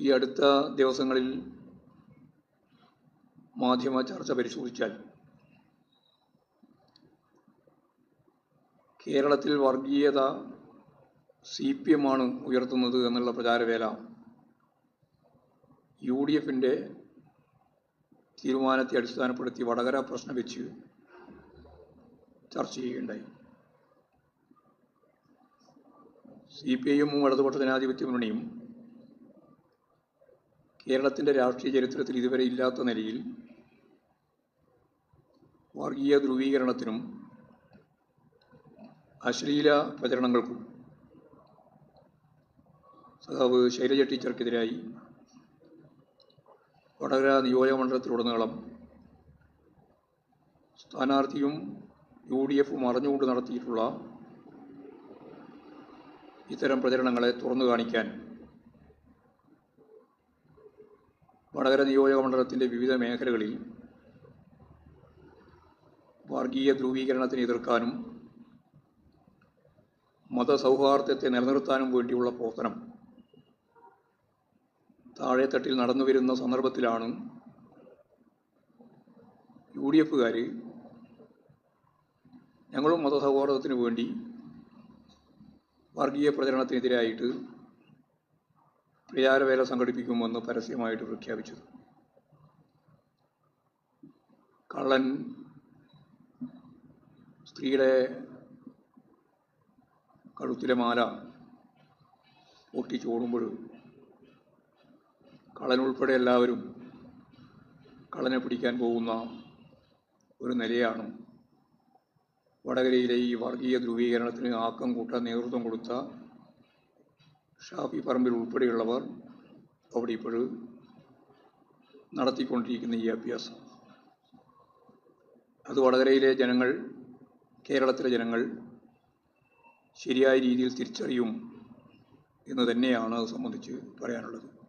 ഈ അടുത്ത ദിവസങ്ങളിൽ മാധ്യമ ചർച്ച പരിശോധിച്ചാൽ കേരളത്തിൽ വർഗീയത സി പി എം ആണ് ഉയർത്തുന്നത് എന്നുള്ള പ്രചാരവേല യു ഡി എഫിന്റെ തീരുമാനത്തെ അടിസ്ഥാനപ്പെടുത്തി വടകര പ്രശ്നം വെച്ച് ചർച്ച ചെയ്യുകയുണ്ടായി. സി പി ഐഎമ്മും ഇടതുപക്ഷ ജനാധിപത്യ മുന്നണിയും കേരളത്തിന്റെ രാഷ്ട്രീയ ചരിത്രത്തിൽ ഇതുവരെ ഇല്ലാത്ത നിലയിൽ വർഗീയ ധ്രുവീകരണത്തിനും അശ്ലീല പ്രചരണങ്ങൾക്കും സഖാവ് ശൈലജ ടീച്ചർക്കെതിരായി വടകര നിയോജകമണ്ഡലത്തിലുടനീളം സ്ഥാനാർത്ഥിയും യു ഡി എഫും അറിഞ്ഞുകൊണ്ട് നടത്തിയിട്ടുള്ള ഇത്തരം പ്രചരണങ്ങളെ തുറന്നു കാണിക്കാൻ വടകര നിയോജകമണ്ഡലത്തിന്റെ വിവിധ മേഖലകളിൽ വർഗീയ ധ്രുവീകരണത്തിന് എതിർക്കാനും മതസൗഹാർദ്ദത്തെ നിലനിർത്താനും വേണ്ടിയുള്ള പ്രവർത്തനം താഴെത്തട്ടിൽ നടന്നു വരുന്ന സന്ദർഭത്തിലാണ് യു ഡി എഫുകാർ ഞങ്ങളും മതസൗഹാർദ്ദത്തിന് വേണ്ടി വർഗീയ പ്രചരണത്തിനെതിരായിട്ട് പ്രചാരവേല സംഘടിപ്പിക്കുമെന്ന് പരസ്യമായിട്ട് പ്രഖ്യാപിച്ചത്. കള്ളൻ സ്ത്രീയുടെ കഴുത്തിലെ മാല പൊട്ടിച്ചോടുമ്പോൾ കള്ളനുൾപ്പെടെ എല്ലാവരും കളനെ പിടിക്കാൻ പോകുന്ന ഒരു നിലയാണ് വടകരയിലെ ഈ വർഗീയ ധ്രുവീകരണത്തിന് ആക്കം കൂട്ടാൻ നേതൃത്വം കൊടുത്ത ഷാഫി പറമ്പിൽ ഉൾപ്പെടെയുള്ളവർ അവിടെ ഇപ്പോഴും നടത്തിക്കൊണ്ടിരിക്കുന്ന ഈ അഭ്യാസം. അത് വടകരയിലെ ജനങ്ങൾ കേരളത്തിലെ ജനങ്ങൾ ശരിയായ രീതിയിൽ തിരിച്ചറിയും എന്ന് തന്നെയാണ് അത് സംബന്ധിച്ച് പറയാനുള്ളത്.